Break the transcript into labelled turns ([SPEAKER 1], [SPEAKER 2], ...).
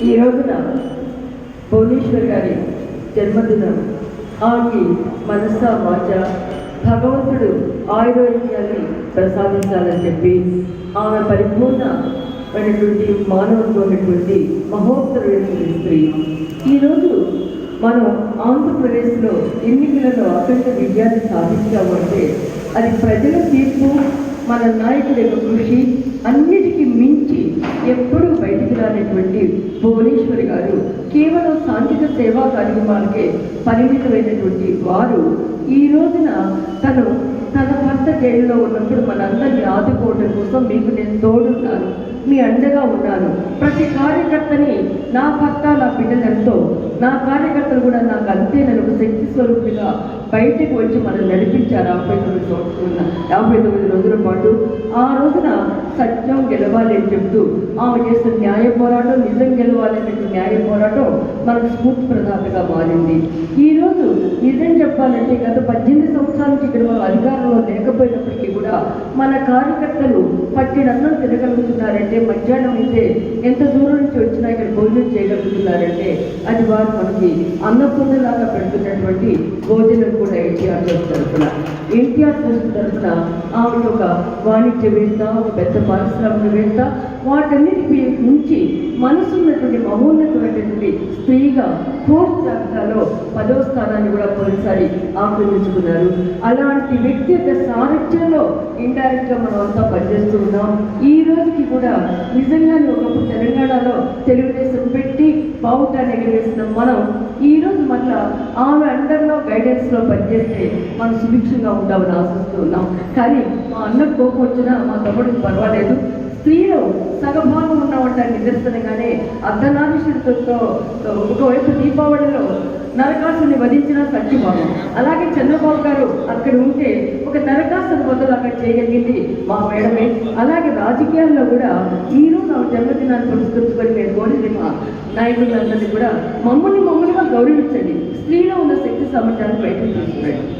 [SPEAKER 1] ఈ రోజున భువనేశ్వర్ గారి జన్మదినం ఆమె మనస్స వాచ భగవంతుడు ఆయుర్వేద్యాన్ని ప్రసాదించాలని చెప్పి ఆమె పరిపూర్ణమైనటువంటి మానవుడు ఉన్నటువంటి మహోత్తరమైనటువంటి స్త్రీ. ఈరోజు మనం ఆంధ్రప్రదేశ్లో ఎన్నికలలో అఖండ విజయాన్ని సాధించాము అంటే అది ప్రజల తీర్పు మన నాయకుడి యొక్క కృషి అన్నిటికీ మించి ఎప్పుడు బయటికి భువనేశ్వరి గారు కేవలం సాంఘిక సేవా కార్యక్రమాలకే పరిమితమైనటువంటి వారు ఈ రోజున తను తన భర్త జైలులో ఉన్నప్పుడు మనందరినీ ఆదుకోవడం కోసం మీకు నేను తోడున్నాను. మీ అండగా ఉన్నాను. ప్రతి కార్యకర్తని నా భర్త నా బిడ్డలతో నా కార్యకర్తలు కూడా నా అంతే నేను ఒక శక్తి స్వరూపిగా బయటకు వచ్చి మనం నడిపించారు యాభై తొమ్మిది సంవత్సరాల యాభై తొమ్మిది రోజుల పాటు. ఆ రోజున సత్యం గెలవాలి అని చెప్తూ ఆమె చేసిన న్యాయ పోరాటం నిజం గెలవాలి అనే న్యాయ పోరాటం మనకు స్ఫూర్తి ప్రదాతగా మారింది. ఈ రోజు నిజం చెప్పాలంటే గత పద్దెనిమిది సంవత్సరాల నుంచి ఇక్కడ మనం అధికారంలో లేకపోయినప్పటికీ కూడా మన కార్యకర్తలు పట్టినన్నం తినగలుగుతున్నారంటే మధ్యాహ్నం అయితే ఎంత దూరం నుంచి వచ్చినా ఇక్కడ భోజనం చేయగలుగుతున్నారంటే అది వారు మనకి అన్నపూర్ణలాగా పెడుతున్నటువంటి భోజనం కూడా ఎన్టీఆర్ ట్రస్ట్ తరఫున. ఎన్టీఆర్ ట్రస్ట్ తరఫున ఆవిడ ఒక వాణిజ్యవేత్త ఒక పెద్ద పారిశ్రామికవేత్త వాటన్నిటికి మించి మనసున్నటువంటి మహోన్నతమైనటువంటి స్త్రీగా ఫోర్త్ జాబితాలో పదవ స్థానాన్ని కూడా పోయినసారి ఆక్రమించుకున్నారు. అలాంటి వ్యక్తి యొక్క సారథ్యంలో ఇండైరెక్ట్గా మనం అంతా పనిచేస్తూ ఉన్నాం. ఈ రోజుకి కూడా నిజంగానే ఒకప్పుడు తెలంగాణలో తెలుగుదేశం బావుటాన్ని ఎగరేసిన మనం ఈ రోజు మళ్ళా ఆమె అండర్లో గైడెన్స్లో పనిచేస్తే మనం సుభిక్షంగా ఉంటామని ఆశిస్తూ ఉన్నాం. కానీ మా అన్న కోపం వచ్చినా మా తమ్ముడికి పర్వాలేదు. స్త్రీలో సగభాగం ఉన్నవంటానికి నిదర్శనంగానే అర్ధనారీశ్వరుతో ఒకవైపు దీపావళిలో నరకాసుని వధించిన సత్యభావం అలాగే చంద్రబాబు గారు అక్కడ ఉంటే ఒక నరకాసుని బదులు అక్కడ చేయగలిగింది మా మేడమే. అలాగే రాజకీయాల్లో కూడా ఈ రోజు ఆమె జన్మదినాన్ని పురస్కరించుకొని నాయకులందరినీ కూడా మమ్మల్ని మమ్మల్నిగా గౌరవించండి. స్త్రీలో ఉన్న శక్తి సామర్థ్యాన్ని బయటకు తీసుకురండి